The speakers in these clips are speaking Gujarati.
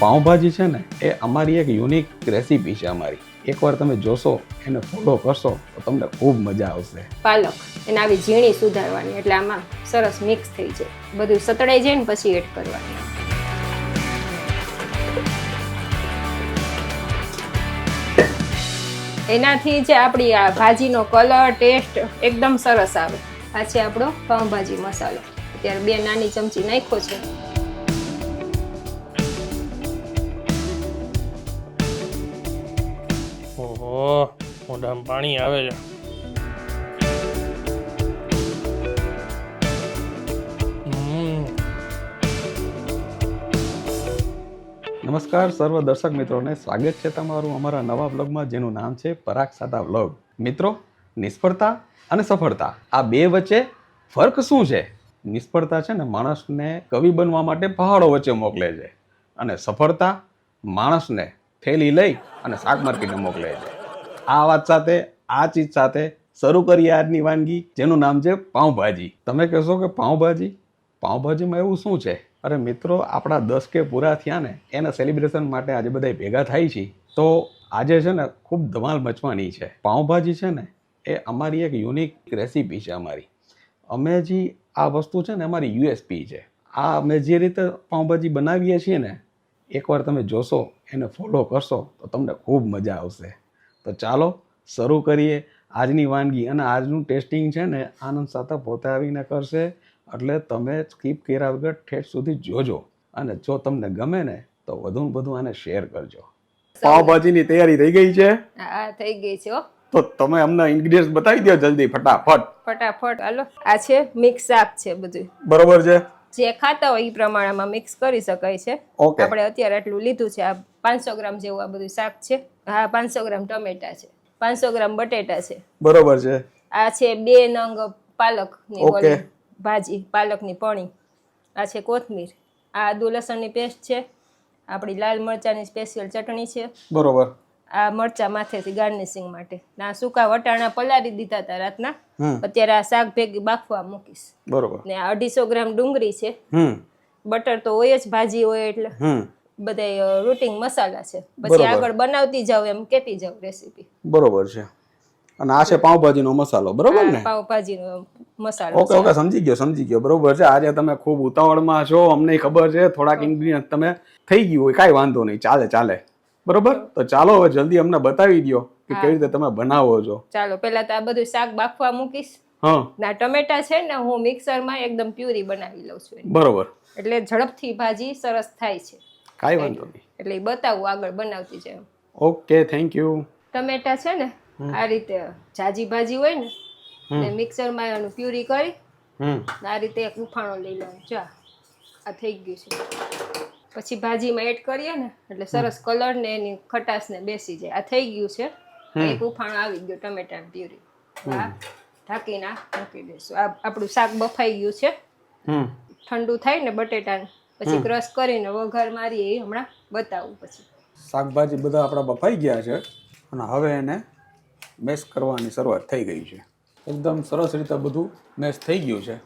પાઉંભાજી છે ને, એ અમારી એક યુનિક રેસીપી છે અમારી. એકવાર તમે જોશો, એને ફોલો કરશો, તો તમને ખૂબ મજા આવશે. પાલક, એને આવી ઝીણી સુધારવાની, એટલે આમાં સરસ મિક્સ થઈ જાય. બધું સતળાઈ જાય ને પછી એડ કરવાની. એનાથી જે આપણી આ ભાજીનો કલર ટેસ્ટ એકદમ સરસ આવે. આ છે આપણો પાઉંભાજી મસાલો. અત્યારે બે નાની ચમચી નાખ્યો છે. મોઢામાં પાણી આવે છે. નમસ્કાર સર્વ દર્શક મિત્રોને સ્વાગત છે તમારું અમારા નવા બ્લોગમાં જેનું નામ છે પરાગ સાદા બ્લોગ મિત્રો, નિષ્ફળતા અને સફળતા, આ બે વચ્ચે ફર્ક શું છે? નિષ્ફળતા છે ને માણસને કવિ બનવા માટે પહાડો વચ્ચે મોકલે છે અને સફળતા માણસને થેલી લઈ અને શાક માર્કેટને મોકલે છે. આ વાત સાથે, આ ચીજ સાથે શરૂ કરીએ આજની વાનગી, જેનું નામ છે પાઉંભાજી. તમે કહેશો કે પાઉંભાજી? પાઉંભાજીમાં એવું શું છે? અરે મિત્રો, આપણા દસ કે પૂરા થયા ને, એના સેલિબ્રેશન માટે આજે બધા ભેગા થાય છે તો આજે છે ને, ખૂબ ધમાલ મચવાની છે. પાઉંભાજી છે ને, એ અમારી એક યુનિક રેસીપી છે અમારી. અમે જે આ વસ્તુ છે ને, અમારી યુએસપી છે. આ અમે જે રીતે પાઉંભાજી બનાવીએ છીએ ને, એકવાર તમે જોશો, એને ફોલો કરશો, તો તમને ખૂબ મજા આવશે. તો ચાલો શરૂ કરીએ. આજની વાનગી અને આજનું ટેસ્ટિંગ છે ને આનંદ સાથે પોતે આવીને કરશે. એટલે તમે સ્કીપ કર્યા વગર ઠેઠ સુધી જોજો. અને જો તમને ગમે ને તો વધુ ને વધુ આને શેર કરજો. પાવભાજીની તૈયારી થઈ ગઈ છે? થઈ ગઈ છે હો. તો તમે અમને ઇન્ગ્રીડિયન્ટ્સ બતાવી દો જલ્દી ફટાફટ. ફટાફટ હાલો. આ છે મિક્સ શાક છે બધું. બરોબર છે? જે ખાતા હોય એ પ્રમાણમાં મિક્સ કરી શકાય છે. આપણે અત્યારે આટલું લીધું છે. આ પાંચસો ગ્રામ જેવું આ બધું શાક છે. હા પાંચસો ગ્રામ ટમેટા છે. પાંચસો ગ્રામ બટેટા છે. બરોબર છે. આ છે બે નંગ પાલકની ભાજી પાલકની પણી. આ છે કોથમીર. આ આદુ લસણની પેસ્ટ છે. આપણી લાલ મરચાની સ્પેશિયલ ચટણી છે. બરોબર. આ મરચાં માથેથી ગાર્નિશિંગ માટે. ના સૂકા વટાણા પલાળી દીધા હતા રાતના. અત્યારે આ શાક ભેગી બાફવા મૂકીશ. બરોબર. ને આ અઢીસો ગ્રામ ડુંગળી છે. બટર તો હોય જ ભાજી હોય એટલે. બધા રૂટિંગ મસાલા છે. પછી આગળ બનાવતી જાવ એમ કેતી જાવ રેસીપી. બરોબર છે. અને આ છે પાઉંભાજીનો મસાલો બરોબર ને? પાવભાજીનો મસાલો ઓકે ઓકે સમજી ગયો સમજી ગયો. બરોબર છે. આજે તમે ખૂબ ઉતાવળમાં છો. અમને ખબર છે. થોડાક ઇન્ગ્રીડિયન્ટ તમે થઈ ગયું હોય. કાંઈ વાંધો નહીં. ચાલે ચાલે. બરોબર? તો ચાલો હવે જલ્દી અમને બતાવી દો કે કેવી રીતે તમે બનાવો છો. ચાલો પેલા તો આ બધું શાક બાફવા મૂકીશ. હા. ના ટમેટા છે ને હું મિક્સરમાં એકદમ પ્યુરી બનાવી લઉં છું બરોબર. એટલે ઝડપથી ભાજી સરસ થાય છે. કાઈ વાંધો નહીં. એટલે બતાવું આગળ બનાવતી છે ઓકે થેન્ક યુ ટમેટા છે ને આ રીતે જાજી ભાજી હોય ને ને મિક્સરમાં એનું પ્યુરી કરી આ રીતે એક ઉફાણો લઈ લઉં. જા આ થઈ ગયું છે. પછી ભાજીમાં એડ કરીએ ને એટલે સરસ કલર ને એની ખટાશ ને બેસી જાય. આ થઈ ગયું છે. એક ઉફાણ આવી ગયો ટમેટા પ્યુરી આ ઢાંકી મૂકી દઈશું. આ આપણું શાક બફાઈ ગયું છે. ઠંડુ થાય ને બટેટા પછી ક્રશ કરીને વઘાર મારીએ એ હમણાં બતાવું પછી. શાકભાજી બધા આપણા બફાઈ ગયા છે અને હવે એને મેશ કરવાની શરૂઆત થઈ ગઈ છે. એકદમ સરસ રીતે બધું મેશ થઈ ગયું છે.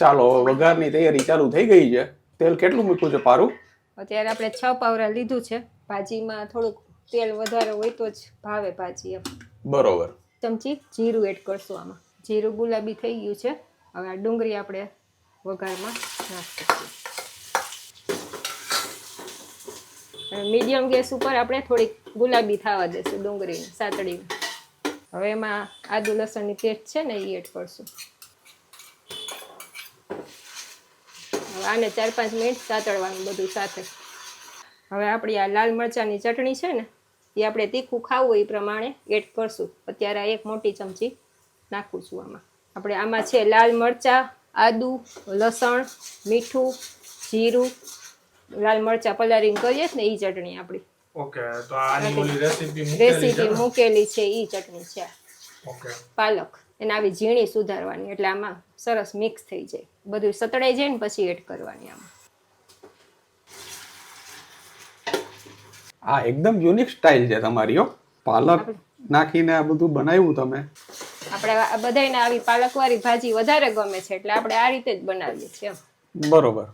ચાલો વઘારની તૈયારી ચાલુ થઈ ગઈ છે. તેલ કેટલું મૂક્યું છે પારું? અત્યારે આપણે છ પાવરા લીધું છે. ભાજીમાં થોડુંક તેલ વધારે હોય તો જ ભાવે ભાજી એમ. બરોબર. ચમચી જીરું એડ કરશું આમાં. જીરું ગુલાબી થઈ ગયું છે. હવે આ ડુંગળી આપણે વઘારમાં નાખીશું. મીડિયમ ગેસ ઉપર આપણે થોડીક ગુલાબી થવા દેશું ડુંગળીને સાતડી હવે એમાં આદુ લસણની પેસ્ટ છે ને એ એડ કરશું. હવે આને ચાર પાંચ મિનિટ સાતળવાનું બધું સાથે. હવે આપણી આ લાલ મરચાંની ચટણી છે ને એ આપણે તીખું ખાવું એ પ્રમાણે એડ કરશું. અત્યારે આ એક મોટી ચમચી નાખું છું આમાં. આપણે આમાં છે લાલ મરચાં આદુ લસણ મીઠું જીરું. લાલ મરચાં પલારીને કરીએ ને એ ચટણી આપણી. ઓકે તો આની રેસીપી મૂકેલી છે એ ચટણી છે. ઓકે. પાલક. એને આવી ઝીણી સુધારવાની એટલે આમાં સરસ મિક્સ થઈ જાય. બધું સતળાઈ જાય ને પછી એડ કરવાની આમાં. આ એકદમ યુનિક સ્ટાઇલ છે તમારી હો. પાલક નાખીને આ બધું બનાવ્યું તમે. આપણે આ બધાયને આવી પાલકવાળી ભાજી વધારે ગમે છે એટલે આપણે આ રીતે જ બનાવીએ છીએ બરોબર.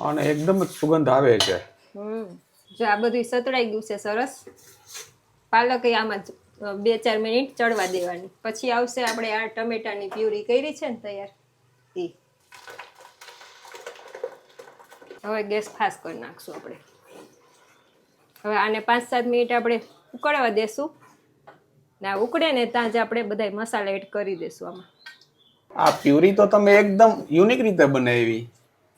અને એકદમ જ સુગંધ આવે છે. હમ. જો આ બધું સતળાઈ ગયું છે સરસ. પાલક એ આમાં જ, બે ચાર મિનિટ ચડવા દેવાની. પછી આવશે આપણે આ ટમેટાની પ્યુરી કરી છે ને તૈયાર. એ. હવે ગેસ ફાસ્ટ કરી નાખશું આપણે. હવે આને પાંચ સાત મિનિટ આપણે ઉકળવા દેશું. ના ઉકળે ને ત્યાં જ આપણે બધા મસાલા એડ કરી દેશું આમાં. આ પ્યુરી તો તમે એકદમ યુનિક રીતે બનાવી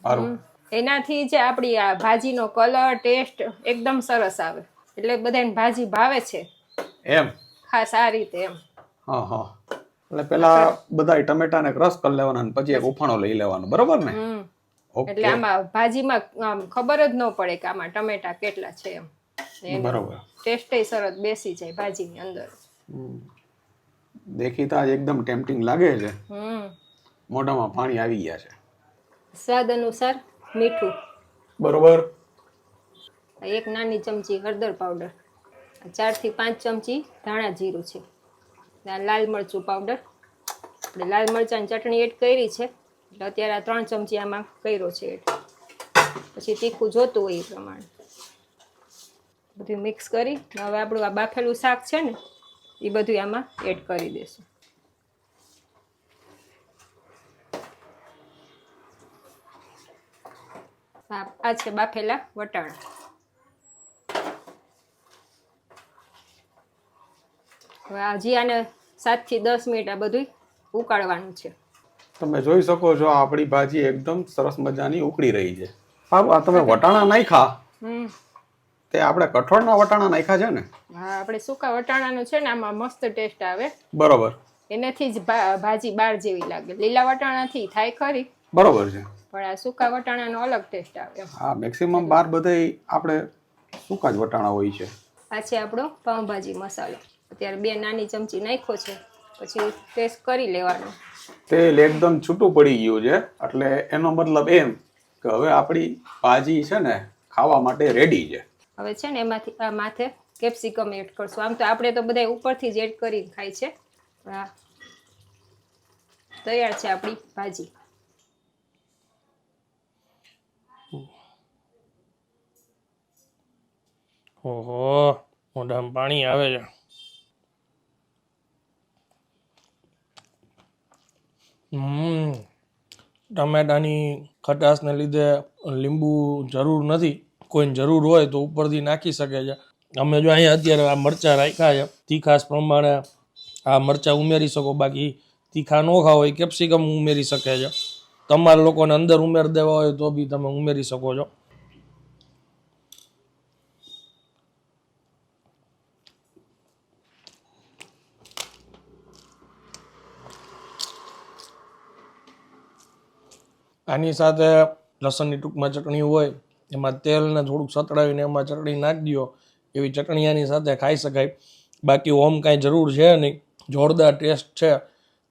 સારું એનાથી જે આપણી આ ભાજીનો કલર ટેસ્ટ એકદમ સરસ આવે. એટલે બધાને ભાજી ભાવે છે. એમ. ખાસ આ રીતે એમ. હા હા. એટલે પેલા બધા ટમેટાને ક્રશ કરી લેવાના અને પછી એક ઉફાણો લઈ લેવાનો બરોબર ને? એટલે આમાં ભાજીમાં આમ ખબર જ ન પડે કે આમાં ટમેટા કેટલા છે એમ. બરોબર. ટેસ્ટ સરસ બેસી જાય ભાજીની અંદર. દેખીતા એકદમ ટેમ્પટિંગ લાગે છે. મોઢામાં પાણી આવી ગયા છે. સ્વાદ અનુસાર મીઠું. બરોબર. એક નાની ચમચી હળદર પાવડર ચારથી પાંચ ચમચી ધાણા જીરું છે. લાલ મરચું પાવડર આપણે લાલ મરચાંની ચટણી એડ કરી છે. એટલે અત્યારે આ ત્રણ ચમચી આમાં કર્યો છે એડ. પછી તીખું જોતું હોય એ પ્રમાણે. બધું મિક્સ કરી હવે આપણું આ બાફેલું શાક છે ને, એ બધું આમાં એડ કરી દઈશું આ છે બાફેલા વટાણા. હવે હજી આને સાતથી દસ મિનિટ આ બધું ઉકાળવાનું છે. તમે જોઈ શકો છો આપણી ભાજી એકદમ સરસ મજાની ઉકળી રહી છે. હા આ તમે વટાણા નાખ્યા? હમ. તે આપણે કઠોળના વટાણા નાખ્યા છે ને? હા આપણે સૂકા વટાણાનું છે ને આમાં મસ્ત ટેસ્ટ આવે. બરોબર. એનાથી જ ભાજી બાર જેવી લાગે. લીલા વટાણાથી થાય ખરી. બરોબર છે. પણ આ સૂકા વટાણાનો અલગ ટેસ્ટ આવે હા મેક્સિમમ બાર બધે આપણે સૂકા જ વટાણા હોય છે. આ છે આપણો પાઉંભાજી મસાલો. અત્યારે બે નાની ચમચી નાખ્યો છે. પછી ટેસ્ટ કરી લેવાનો. તેલ એકદમ છૂટું પડી ગયું છે એટલે એનો મતલબ એમ કે હવે આપણી ભાજી છે ને ખાવા માટે રેડી છે. હવે છે ને એમાંથી આ માથે કેપ્સિકમ એડ કરશું. આમ તો આપણે તો બધા ઉપરથી જ એડ કરી ખાય છે. તૈયાર છે આપણી ભાજી. ઓહો મોઢામાં પાણી આવે છે. ટમેટાની ખટાશને લીધે લીંબુ જરૂર નથી. કોઈને જરૂર હોય તો ઉપરથી નાખી શકે છે. અમે જો અહીંયા અત્યારે આ મરચાં રાખ્યા છે તીખાશ પ્રમાણે આ મરચાં ઉમેરી શકો, બાકી તીખા ન ખાવ હોય કેપ્સિકમ ઉમેરી શકે છે. તમારા લોકોને અંદર ઉમેર દેવા હોય તો બી તમે ઉમેરી શકો છો. આની સાથે લસણની ટૂંકમાં ચટણી હોય, એમાં તેલને થોડુંક સતળાવીને એમાં ચટણી નાખી દો એવી ચટણી આની સાથે ખાઈ શકાય. બાકી ઓમ કાંઈ જરૂર છે નહીં. જોરદાર ટેસ્ટ છે.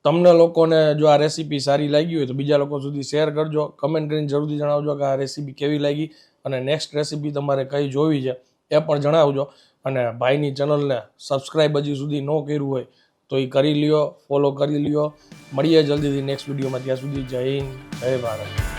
તમને લોકોને જો આ રેસીપી સારી લાગી હોય તો બીજા લોકો સુધી શેર કરજો. કમેન્ટ કરીને જરૂરથી જણાવજો કે આ રેસીપી કેવી લાગી અને નેક્સ્ટ રેસીપી તમારે કઈ જોવી છે એ પણ જણાવજો. અને ભાઈની ચેનલને સબસ્ક્રાઈબ હજી સુધી ન કર્યું હોય તો એ કરી લ્યો ફોલો કરી લ્યો. મળીએ જલ્દીથી નેક્સ્ટ વિડીયોમાં ત્યાં સુધી જય હિન્દ, જય ભારત.